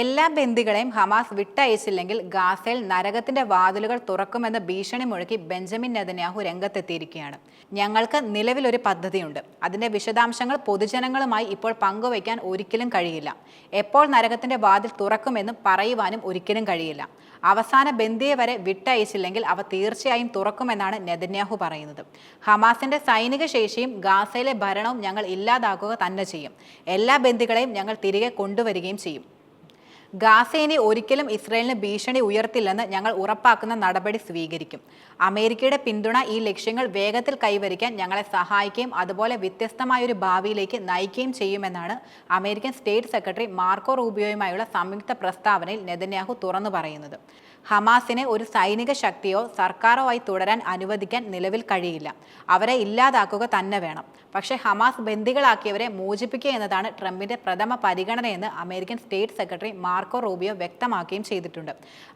എല്ലാ ബന്ദികളെയും ഹമാസ് വിട്ടയച്ചില്ലെങ്കിൽ ഗാസയിൽ നരകത്തിന്റെ വാതിലുകൾ തുറക്കുമെന്ന ഭീഷണി മുഴക്കി ബെഞ്ചമിൻ നെതന്യാഹു രംഗത്തെത്തിയിരിക്കുകയാണ്. ഞങ്ങൾക്ക് നിലവിലൊരു പദ്ധതിയുണ്ട്. അതിന്റെ വിശദാംശങ്ങൾ പൊതുജനങ്ങളുമായി ഇപ്പോൾ പങ്കുവയ്ക്കാൻ ഒരിക്കലും കഴിയില്ല. എപ്പോൾ നരകത്തിന്റെ വാതിൽ തുറക്കുമെന്നും പറയുവാനും ഒരിക്കലും കഴിയില്ല. അവസാന ബന്ദിയെ വരെ വിട്ടയച്ചില്ലെങ്കിൽ അവ തീർച്ചയായും തുറക്കുമെന്നാണ് നെതന്യാഹു പറയുന്നത്. ഹമാസിന്റെ സൈനിക ശേഷിയും ഗാസയിലെ ഭരണവും ഞങ്ങൾ ഇല്ലാതാക്കുക തന്നെ ചെയ്യും. എല്ലാ ബന്ദികളെയും ഞങ്ങൾ തിരികെ കൊണ്ടുവരികയും ചെയ്യും. ഗാസ ഇനി ഒരിക്കലും ഇസ്രയേലിന് ഭീഷണി ഉയർത്തില്ലെന്ന് ഞങ്ങൾ ഉറപ്പാക്കുന്ന നടപടി സ്വീകരിക്കും. അമേരിക്കയുടെ പിന്തുണ ഈ ലക്ഷ്യങ്ങൾ വേഗത്തിൽ കൈവരിക്കാൻ ഞങ്ങളെ സഹായിക്കുകയും അതുപോലെ വ്യത്യസ്തമായ ഒരു ഭാവിയിലേക്ക് നയിക്കുകയും ചെയ്യുമെന്നാണ് അമേരിക്കൻ സ്റ്റേറ്റ് സെക്രട്ടറി മാർക്കോ റൂബിയോയുമായുള്ള സംയുക്ത പ്രസ്താവനയിൽ നെതന്യാഹു തുറന്നു പറയുന്നത്. ഹമാസിനെ ഒരു സൈനിക ശക്തിയോ സർക്കാരോ ആയി തുടരാൻ അനുവദിക്കാൻ നിലവിൽ കഴിയില്ല. അവരെ ഇല്ലാതാക്കുക തന്നെ വേണം. പക്ഷേ ഹമാസ് ബന്ദികളാക്കിയവരെ മോചിപ്പിക്കുക എന്നതാണ് ട്രംപിന്റെ പ്രഥമ പരിഗണനയെന്ന് American state secretary Marco Rubio വ്യക്തമാക്കുകയും ചെയ്തിട്ടുണ്ട്.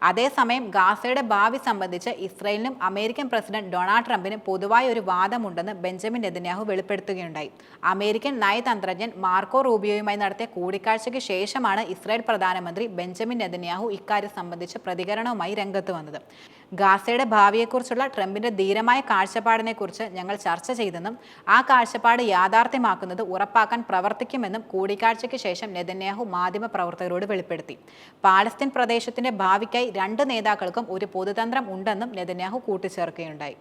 അതേസമയം ഗാസയുടെ ഭാവി സംബന്ധിച്ച് ഇസ്രയേലിനും അമേരിക്കൻ പ്രസിഡന്റ് ഡൊണാൾഡ് ട്രംപിനും പൊതുവായ ഒരു വാദമുണ്ടെന്ന് ബെഞ്ചമിൻ നെതന്യാഹു വെളിപ്പെടുത്തുകയുണ്ടായി. അമേരിക്കൻ നയതന്ത്രജ്ഞൻ മാർക്കോ റൂബിയോയുമായി നടത്തിയ കൂടിക്കാഴ്ചയ്ക്ക് ശേഷമാണ് ഇസ്രായേൽ പ്രധാനമന്ത്രി ബെഞ്ചമിൻ നെതന്യാഹു ഇക്കാര്യം സംബന്ധിച്ച് പ്രതികരണവുമായി രംഗത്ത് വന്നത്. ഗാസയുടെ ഭാവിയെക്കുറിച്ചുള്ള ട്രംപിന്റെ ധീരമായ കാഴ്ചപ്പാടിനെക്കുറിച്ച് ഞങ്ങൾ ചർച്ച ചെയ്തെന്നും ആ കാഴ്ചപ്പാട് യാഥാർത്ഥ്യമാക്കുന്നത് ഉറപ്പാക്കാൻ പ്രവർത്തിക്കുമെന്നും കൂടിക്കാഴ്ചയ്ക്ക് ശേഷം നെതന്യാഹു മാധ്യമ പ്രവർത്തകരോട് വെളിപ്പെടുത്തി. പാലസ്തീൻ പ്രദേശത്തിന്റെ ഭാവിക്കായി രണ്ട് നേതാക്കൾക്കും ഒരു പൊതുതന്ത്രം ഉണ്ടെന്നും നെതന്യാഹു കൂട്ടിച്ചേർക്കുകയുണ്ടായി.